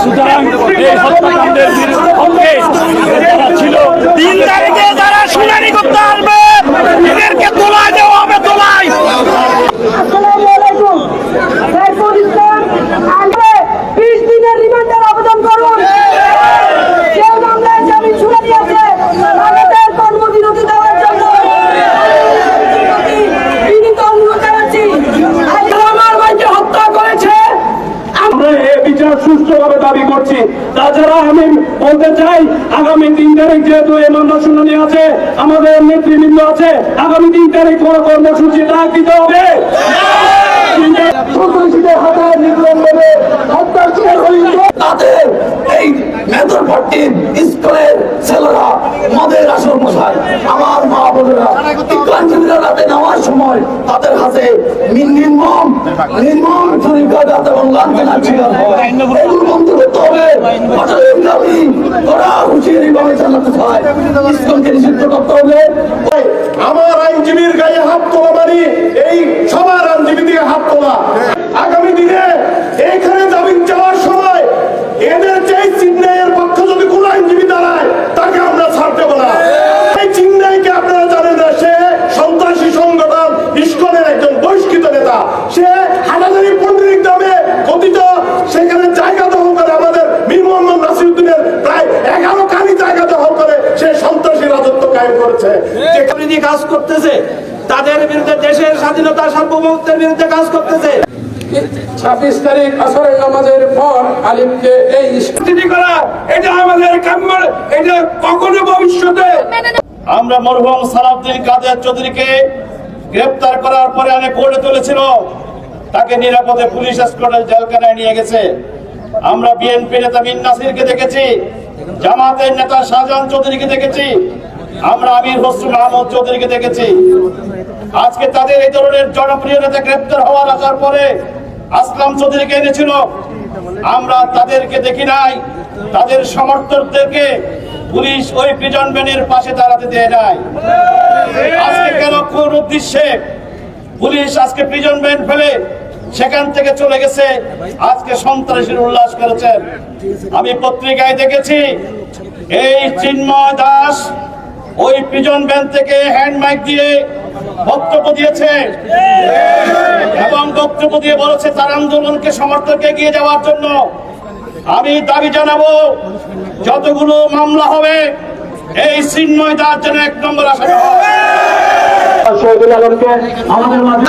সুতরাং এই হত্যাকাণ্ডের বিরুদ্ধে সুষ্ঠুভাবে দাবি করছি। তাছাড়া আমি বলতে চাই, আগামী তিন তারিখ যেহেতু এই মামলা শুনানি আছে, আমাদের নেতৃবৃন্দ আছে, আগামী তিন তারিখ কোন কর্মসূচি ডাক দিতে হবে। আসর মশাই, আমার মা বোনেরা রাতে নেওয়ার সময় তাদের হাতে নি- নির্মম নির্মম ছুরিকাঘাত এবং লাঞ্ছনার শিকার হয় এগুলো বন্ধ করতে নিষিদ্ধ করতে হবে আমার আইনজীবীর গায়ে হাত তোলা মানে এই সবার আইনজীবী দিয়ে হাত তোলা আগামী দিনে এখানে জামিন চাওয়ার সময় এদের যে চিন্নাইয়ের পক্ষে যদি কোন আইনজীবী দাঁড়ায় তাকে আমরা ছাড় দেবো না এই চিন্নাইকে আপনারা জানেন না সে সন্ত্রাসী সংগঠন ইস্কনের একজন নেতা সে হানাদারি পন্ডিত নামে কথিত সেখানে জায়গা দখল করে আমাদের মীর মোহাম্মদ নাসিরুদ্দিনের প্রায় এগারো কানি জায়গা দখল করে সে সন্ত্রাসী রাজত্ব কায়েম করেছে। যে কাজ করতেছে তাদের বিরুদ্ধে দেশের স্বাধীনতা সার্বভৌমত্বের বিরুদ্ধে কাজ করতেছে। ছাব্বিশ তারিখ আসরের নামাজের পর আলিমকে এই স্থিতি করা এটা আমাদের কাম্য এটা কখনো ভবিষ্যতে। আমরা মরহুম সালাউদ্দিন কাদের চৌধুরীকে গ্রেপ্তার করার পরে অনেক কোর্টে তুলেছিল তাকে নিরাপদে পুলিশ এসকর্টের জেলখানায় নিয়ে গেছে। আমরা বিএনপি নেতা মিন নাসিরকে দেখেছি, জামাতের নেতা শাহজাহান চৌধুরীকে দেখেছি, আমরা আমির হোসেন মাহমুদ চৌধুরীকে দেখেছি। আজকে তাদের এই ধরনের জনপ্রিয় নেতা গ্রেপ্তার হওয়ার আসার পরে আসলাম চৌধুরীকে এনেছিল। আমরা তাদেরকে দেখি নাই, তাদের সমর্থকদেরকে পুলিশ ওই প্রিজন ভ্যানের পাশে দাঁড়াতে দেয় নাই। আজকে কেন কোন উদ্দেশ্যে? পুলিশ আজকে প্রিজন ভ্যান ফেলে সেখান থেকে চলে গেছে। আজকে সন্ত্রাসীর উল্লাস করেছেন আমি পত্রিকায় দেখেছি, এই চিন্ময় দাস ওই প্রিজন ভ্যান থেকে হ্যান্ড মাইক দিয়ে বক্তব্য দিয়েছে। এবং বক্তব্য দিয়ে বলেছে, তার আন্দোলনকে সমর্থক এগিয়ে যাওয়ার জন্য আমি দাবি জানাব, যতগুলো মামলা হবে, এই চিন্ময় দার জন্য এক নম্বর আলমকে আমাদের মাঝে